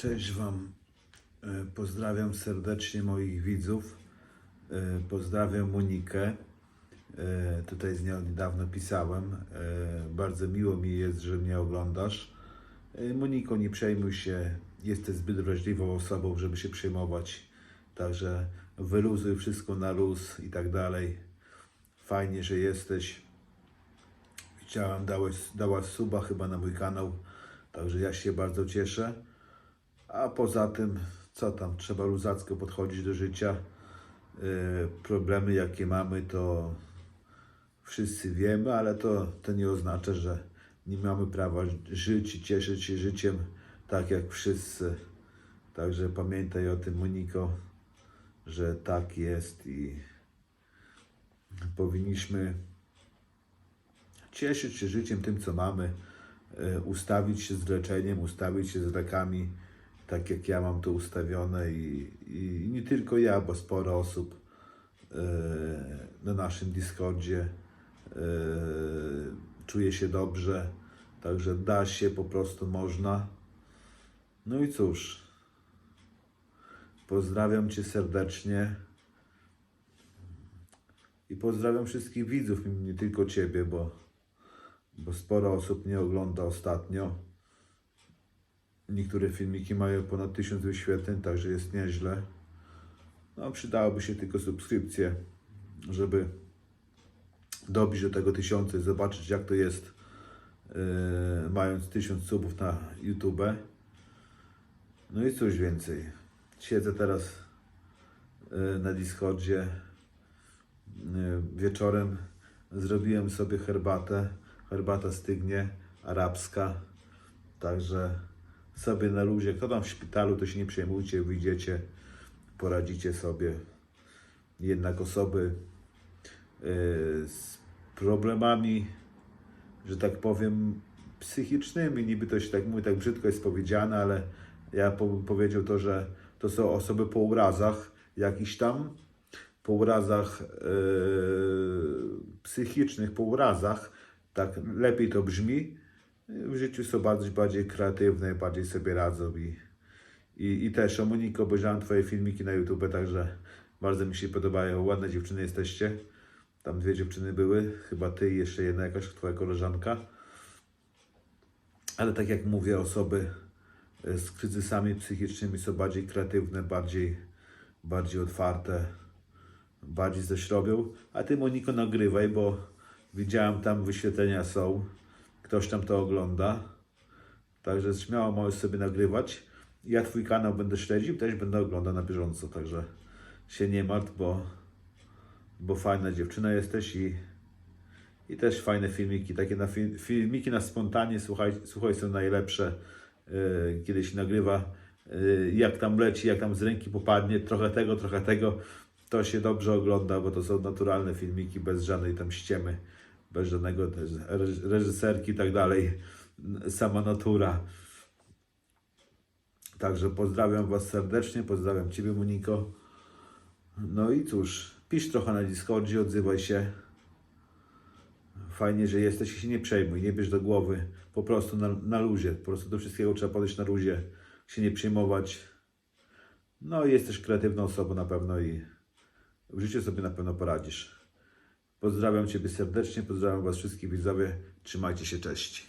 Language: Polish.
Cześć Wam. E, Pozdrawiam serdecznie moich widzów. E, Pozdrawiam Monikę. E, Tutaj z nią niedawno pisałem. Bardzo miło mi jest, że mnie oglądasz. Moniko, nie przejmuj się. Jesteś zbyt wrażliwą osobą, żeby się przejmować. Także wyluzuj wszystko na luz i tak dalej. Fajnie, że jesteś. Widziałem, dałeś, dałaś suba chyba na mój kanał. Także ja się bardzo cieszę. A poza tym, co tam, trzeba luzacko podchodzić do życia. Yy, problemy, jakie mamy, to wszyscy wiemy, ale to, to nie oznacza, że nie mamy prawa żyć i cieszyć się życiem tak jak wszyscy. Także pamiętaj o tym, Moniko, że tak jest i powinniśmy cieszyć się życiem tym, co mamy, e, ustawić się z leczeniem, ustawić się z lekami, tak jak ja mam to ustawione i, i nie tylko ja, bo sporo osób e, na naszym Discordzie e, czuje się dobrze, także da się, po prostu można. No i cóż, pozdrawiam Cię serdecznie i pozdrawiam wszystkich widzów, nie tylko Ciebie, bo bo sporo osób mnie ogląda ostatnio. Niektóre filmiki mają ponad 1000 wyświetleń, także jest nieźle. No, przydałoby się tylko subskrypcje, żeby dobić do tego tysiąca i zobaczyć, jak to jest, yy, mając 1000 subów na YouTube. No i cóż więcej. Siedzę teraz yy, na Discordzie. Yy, wieczorem zrobiłem sobie herbatę. Herbata stygnie, arabska. Także sobie na luzie. Kto tam w szpitalu, to się nie przejmujcie, wyjdziecie, poradzicie sobie. Jednak osoby yy, z problemami, że tak powiem, psychicznymi, niby to się tak mówi, tak brzydko jest powiedziane, ale ja bym powiedział to, że to są osoby po urazach jakichś tam, po urazach yy, psychicznych, po urazach, tak lepiej to brzmi. W życiu są bardziej, bardziej kreatywne, bardziej sobie radzą i, i, i też o Moniko, obejrzałem Twoje filmiki na YouTube, także bardzo mi się podobają. Ładne dziewczyny jesteście. Tam dwie dziewczyny były, chyba Ty i jeszcze jedna jakaś Twoja koleżanka. Ale tak jak mówię, osoby e, z kryzysami psychicznymi są bardziej kreatywne, bardziej, bardziej otwarte, bardziej coś robią. A Ty Moniko nagrywaj, bo widziałem tam wyświetlenia są. Ktoś tam to ogląda. Także śmiało możesz sobie nagrywać. Ja Twój kanał będę śledził, też będę oglądał na bieżąco, także się nie martw, bo, bo fajna dziewczyna jesteś i, i też fajne filmiki. Takie na fi, filmiki na spontanie, słuchaj, słuchaj są najlepsze. Yy, kiedy się nagrywa, yy, jak tam leci, jak tam z ręki popadnie, trochę tego, trochę tego, to się dobrze ogląda, bo to są naturalne filmiki, bez żadnej tam ściemy, bez żadnego też reż- reżyserki i tak dalej. Sama natura. Także pozdrawiam Was serdecznie, pozdrawiam Ciebie Moniko. No i cóż, pisz trochę na Discordzie, odzywaj się. Fajnie, że jesteś i się nie przejmuj, nie bierz do głowy. Po prostu na, na luzie, po prostu do wszystkiego trzeba podejść na luzie, się nie przejmować. No i jesteś kreatywną osobą na pewno i w życiu sobie na pewno poradzisz. Pozdrawiam Ciebie serdecznie, pozdrawiam Was wszystkich widzowie, trzymajcie się, cześć.